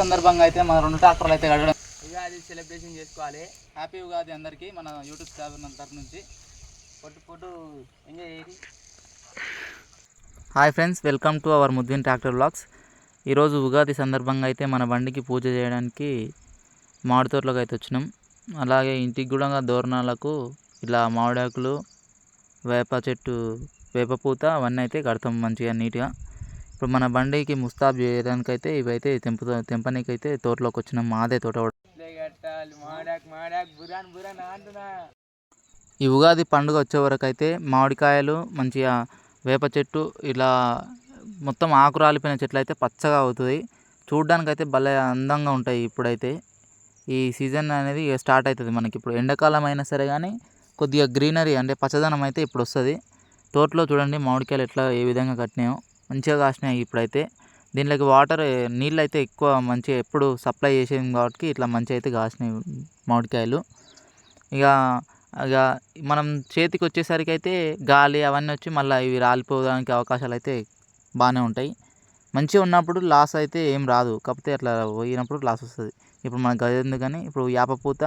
సందర్భంగా అయితే మన రెండు ట్రాక్టర్లు అయితే కడగడం. ఉగాది సెలబ్రేషన్ చేసుకోవాలి. హ్యాపీ ఉగాది అందరికీ మన యూట్యూబ్ ఛానల్ తరఫు నుంచి. పొట్టు పొట్టు ఎంజాయ్ చేయండి hi friends welcome to our ముద్దిన్ tractor blogs ఈరోజు ఉగాది సందర్భంగా అయితే మన బండికి పూజ చేయడానికి మామిడి తోటలోకి అయితే వచ్చినాం. అలాగే ఇంటికి కూడా దోరణాలకు ఇలా మామిడాకులు వేప చెట్టు వేప పూత అవన్నీ అయితే కడతాం మంచిగా నీట్గా. ఇప్పుడు మన బండికి ముస్తాబ్ చేయడానికైతే ఇవైతే తెంపుతో తెంపనీకైతే తోటలోకి వచ్చినాం మాదే తోట. ఈ ఉగాది పండుగ వచ్చే వరకు అయితే మామిడికాయలు మంచిగా వేప చెట్టు ఇలా మొత్తం ఆకు రాలిపోయిన చెట్లు అయితే పచ్చగా అవుతుంది చూడ్డానికి అయితే భలే అందంగా ఉంటాయి ఇప్పుడైతే. ఈ సీజన్ అనేది స్టార్ట్ అవుతుంది మనకి. ఇప్పుడు ఎండాకాలం అయినా సరే కానీ కొద్దిగా గ్రీనరీ అంటే పచ్చదనం అయితే ఇప్పుడు వస్తుంది. తోటలో చూడండి మామిడికాయలు ఎట్లా ఏ విధంగా కట్టినాయో. మంచిగా కాసినాయి ఇప్పుడైతే. దీంట్లోకి వాటర్ నీళ్ళు అయితే ఎక్కువ మంచిగా ఎప్పుడు సప్లై చేసేది కాబట్టి ఇట్లా మంచిగా అయితే కాసినాయి మామిడికాయలు. ఇక ఇక మనం చేతికి వచ్చేసరికి అయితే గాలి అవన్నీ వచ్చి మళ్ళీ ఇవి రాలిపోవడానికి అవకాశాలు అయితే బాగానే ఉంటాయి. మంచిగా ఉన్నప్పుడు లాస్ అయితే ఏం రాదు. కాకపోతే అట్లా పోయినప్పుడు లాస్ వస్తుంది. ఇప్పుడు మనకు గది ఎందుకని ఇప్పుడు వేపపూత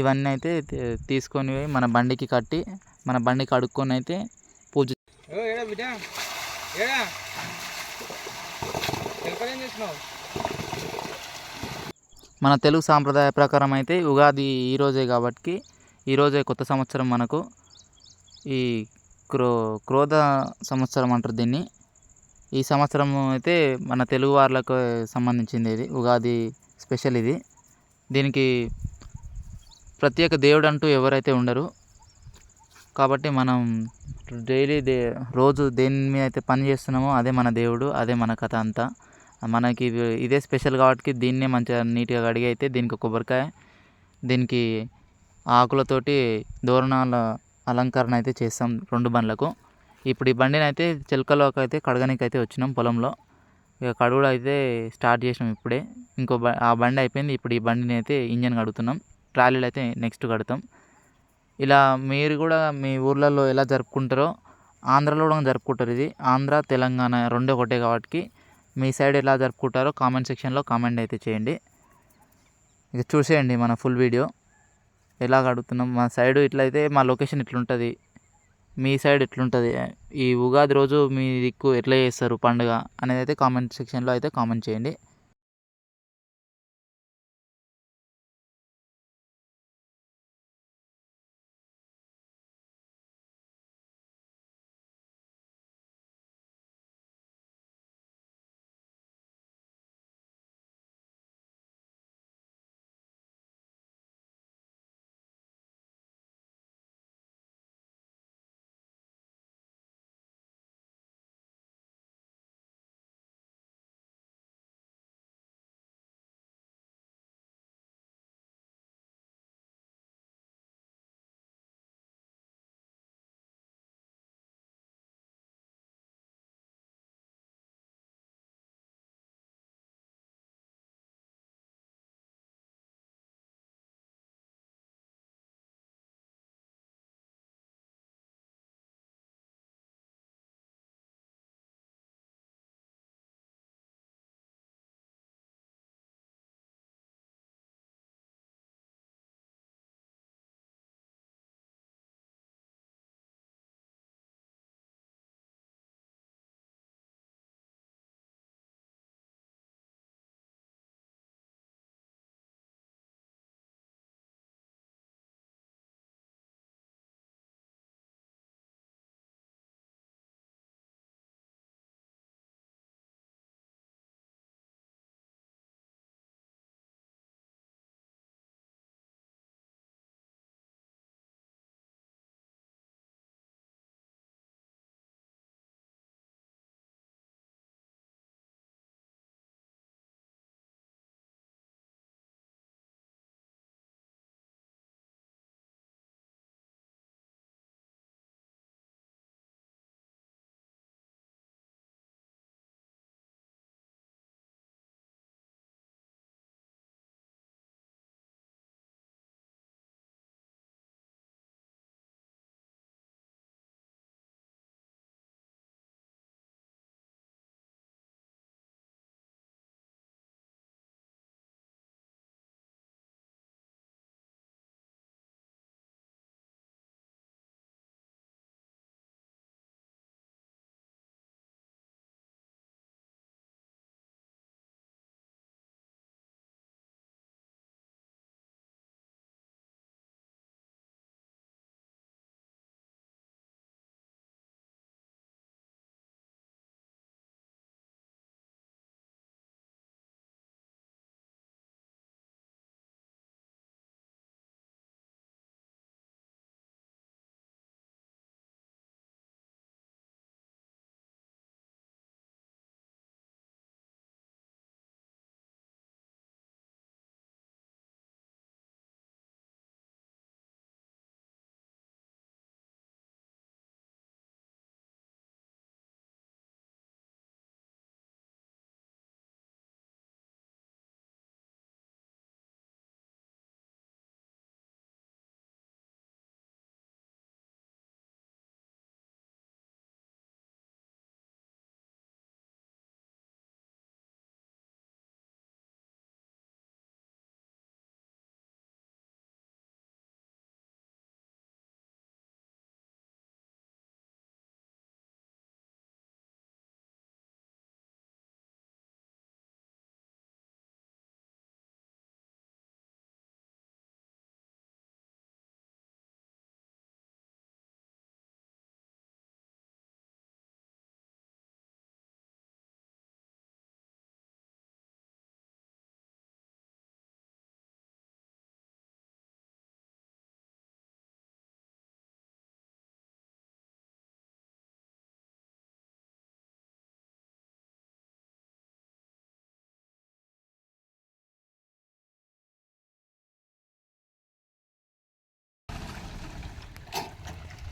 ఇవన్నీ అయితే తీసుకొని పోయి మన బండికి కట్టి మన బండికి కడుక్కొని అయితే పూజ మన తెలుగు సాంప్రదాయ ప్రకారం అయితే ఉగాది ఈరోజే కాబట్టి ఈరోజే కొత్త సంవత్సరం మనకు ఈ క్రో క్రోధ సంవత్సరం అంటారు దీన్ని. ఈ సంవత్సరం అయితే మన తెలుగు వాళ్ళకు సంబంధించింది ఇది ఉగాది స్పెషల్ ఇది. దీనికి ప్రత్యేక దేవుడు అంటూ ఎవరైతే ఉండరు కాబట్టి మనం డైలీ దే రోజు దేని మీద అయితే పని చేస్తున్నామో అదే మన దేవుడు అదే మన కథ అంతా. మనకి ఇదే స్పెషల్ కాబట్టి దీన్నే మంచిగా నీట్గా కడిగి అయితే దీనికి కొబ్బరికాయ దీనికి ఆకులతోటి దోరణాల అలంకరణ అయితే చేస్తాం రెండు బండ్లకు. ఇప్పుడు ఈ బండిని అయితే చిలకలోకి అయితే కడగనీకి అయితే వచ్చినాం పొలంలో. ఇక కడుగుడు అయితే స్టార్ట్ చేసినాం ఇప్పుడే. ఇంకో బ ఆ బండి అయిపోయింది. ఇప్పుడు ఈ బండిని అయితే ఇంజన్ కడుగుతున్నాం. ట్రాలీలు అయితే నెక్స్ట్ కడతాం. ఇలా మీరు కూడా మీ ఊర్లలో ఎలా జరుపుకుంటారో ఆంధ్రాలో కూడా జరుపుకుంటారు ఇది. ఆంధ్ర తెలంగాణ రెండే ఒకటే కాబట్టి మీ సైడ్ ఎలా జరుపుకుంటారో కామెంట్ సెక్షన్లో కామెంట్ అయితే చేయండి. ఇక చూసేయండి మన ఫుల్ వీడియో. ఎలా అడుగుతున్నాం మా సైడ్ ఇట్లయితే మా లొకేషన్ ఇట్లుంటుంది. మీ సైడ్ ఎట్లుంటుంది ఈ ఉగాది రోజు మీ దిక్కు ఎట్లా చేస్తారు పండుగ అనేది అయితే కామెంట్ సెక్షన్లో అయితే కామెంట్ చేయండి.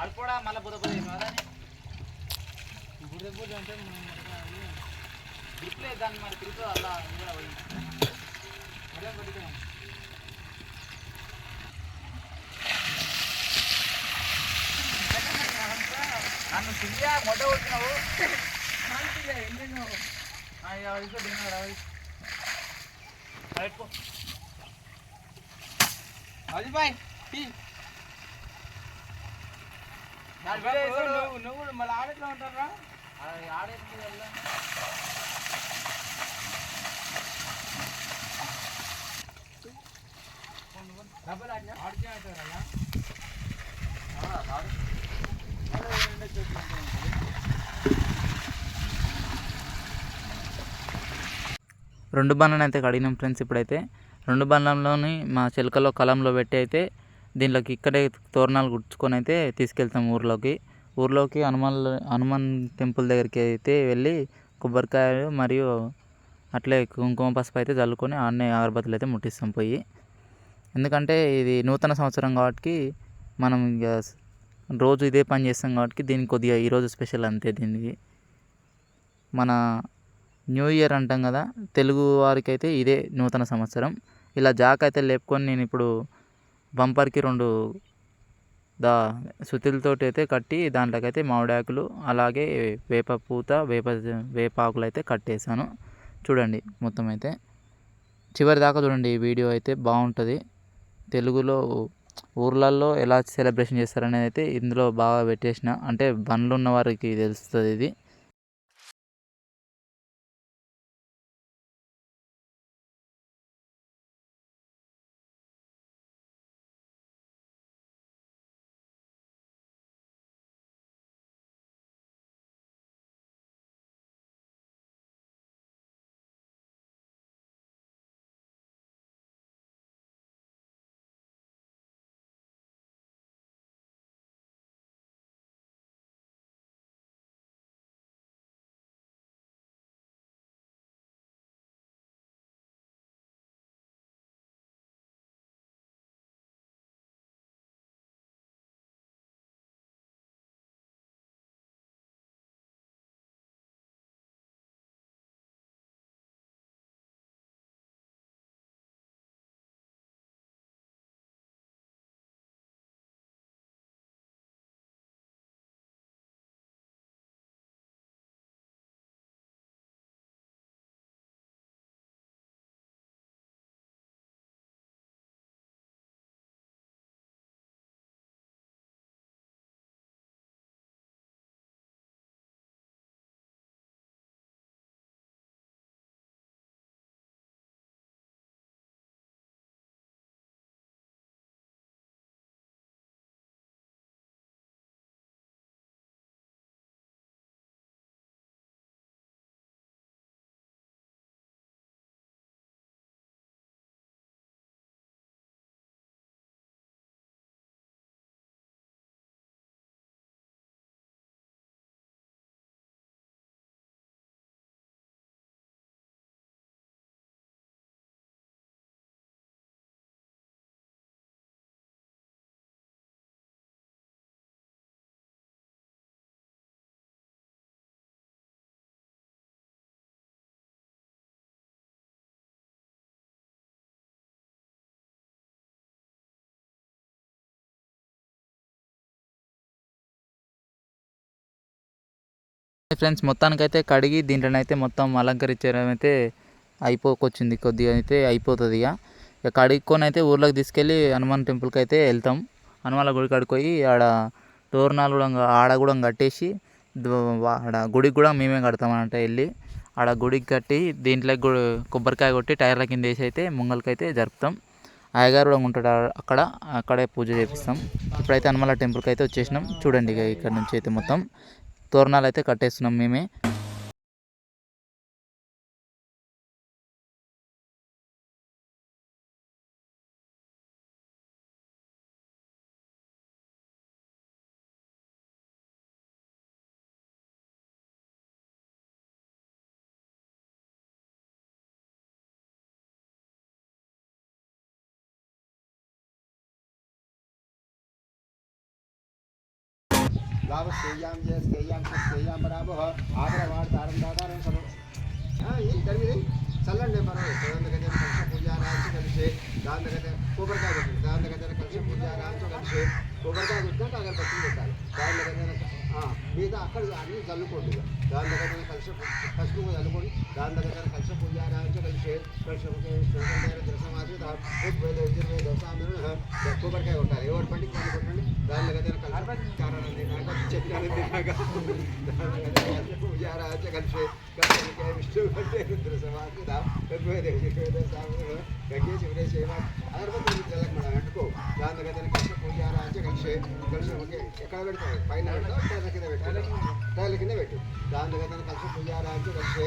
అది కూడా మళ్ళీ బుధ బుధ బుర్ర బుర్ర అంటే. గ్రిప్లే దాన్ని మరి తిరుగుతూ అలా కూడా పోయి అదే పట్టుకున్నాం. నన్ను తిరిగా మొట్ట కొట్టినావు. అది బాయ్. నువ్వు నువ్వు- నువ్వు కూడా మళ్ళీ ఆడట్లో ఉంటారా డబ్బులు ఆడినా? ఆడితే అంటారా రెండు బండ్లను అయితే కడిగినాం ఫ్రెండ్స్ ఇప్పుడైతే. రెండు బండ్లలోని మా చిలకలో కలంలో పెట్టి అయితే దీనిలోకి ఇక్కడే తోరణాలు గుచ్చుకొని అయితే తీసుకెళ్తాం ఊర్లోకి. ఊర్లోకి హనుమాన్ హనుమాన్ టెంపుల్ దగ్గరికి అయితే వెళ్ళి కొబ్బరికాయలు మరియు అట్లే కుంకుమ పసుపు అయితే చల్లుకొని ఆడనే అగరబత్తులు అయితే ముట్టిస్తాం పోయి. ఎందుకంటే ఇది నూతన సంవత్సరం కాబట్టి మనం ఇక రోజు ఇదే పని చేస్తాం కాబట్టి దీనికి కొద్దిగా ఈరోజు స్పెషల్ అంతే దీనికి. మన న్యూ ఇయర్ అంటాం కదా తెలుగు వారికైతే ఇదే నూతన సంవత్సరం. ఇలా జాక్ అయితే లేపుకొని నేను ఇప్పుడు బంపర్కి రెండు దా సుత్తులతోటి అయితే కట్టి దాంట్లోకి అయితే మామిడాకులు అలాగే వేప పూత వేప వేపాకులు అయితే కట్టేసాను చూడండి మొత్తం అయితే. చివరి దాకా చూడండి ఈ వీడియో అయితే బాగుంటుంది. తెలుగులో ఊర్లలో ఎలా సెలబ్రేషన్ చేస్తారనేది అయితే ఇందులో బాగా పెట్టేసిన అంటే బండ్లు ఉన్న వారికి తెలుస్తుంది ఇది. ఫ్రెండ్స్ మొత్తానికైతే కడిగి దీంట్లోనైతే మొత్తం అలంకరించడం అయితే అయిపోకొచ్చింది. కొద్దిగా అయితే అయిపోతుంది ఇక. ఇక కడుక్కొని అయితే ఊర్లోకి తీసుకెళ్ళి హనుమాన్ టెంపుల్కి అయితే వెళ్తాం. హనుమాన్ల గుడి కాడికి ఆడ తోరణాలు కూడా ఆడ కూడా కట్టేసి ఆడ గుడికి కూడా మేమే కడతాం అన్నట్టు వెళ్ళి. ఆడ గుడికి కట్టి దీంట్లోకి కూడా కొబ్బరికాయ కొట్టి టైర్ల కింద వేసి అయితే ముంగలకైతే జరుపుతాం. అయ్యగారు కూడా ఉంటాడు అక్కడ అక్కడే పూజ చేపిస్తాం. ఇప్పుడైతే హనుమాల టెంపుల్కి అయితే వచ్చేసినాం. చూడండి ఇక ఇక్కడ నుంచి అయితే మొత్తం. తోరణాలు అయితే కట్టేస్తున్నాం మేమే. గావస్థేయాం జయస్థేయాం స్వస్థేయాం పరాభవ ఆదరవాడు తారం దాదారం సర్వ ఏం జరిగింది చల్లండి పర్వాలేదు దాని దగ్గర కలిసి పూజ రాంచి కలిసి దాని దగ్గర కొబ్బరికాయ పెట్టండి దాని దగ్గర కలిసి పూజ రాంచి కలిసి కొబ్బరికాయ పెట్టినాక అక్కడ బట్టి పెట్టాలి దాని దగ్గర ఆ, మీద అక్కడ అన్ని చల్లుకోండి ఇక. దాని దగ్గర కలిసి పసుపు చల్లుకోండి దాని దగ్గర కలిసి పూజ రాంచి కలిసి కలిసి దర్శనమాసి వేద యజుర్వేద సాంద్ర కొబ్బరికాయ కొట్టాలి ఎవరి బండికి బండి కొట్టండి దాని దగ్గర కలిసి కారణం తిన్నాక చెప్పినాను తిన్నాక పూజ రాంచి కలిసి కలిసి విష్ణు కంటే రుద్ర సమాధి ఋగ్వేద యజుర్వేద సాంద్ర గంగే శివరే సేవ అగరబత్తి తెల్లకి మనం అంటుకో దాని దగ్గర కలిసి పూజ రాంచి కలిసి కలిసి ఒకే ఎక్కడ పెడతావు పైన పెడతావు టైర్ల కింద పెట్టు టైర్ల కింద పెట్టు దాని దగ్గర కలిసి పూజ రాంచి కలిసి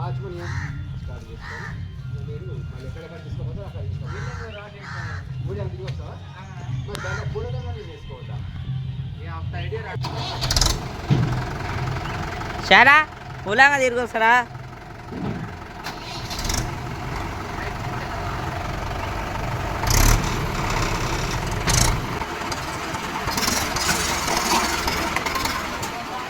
ఆజ్మన్యం స్టార్ట్ చేస్తాను మీరు మళ్ళీ ఎక్కడ తీసుకోపోతే అక్కడ తీసుకోవాలి మూడు అంతకు వస్తావా మరి దాంట్లో పూలదంగా చేసుకోవద్దా ఐడియా శారా ఉలాగా తిరిగి వస్తారా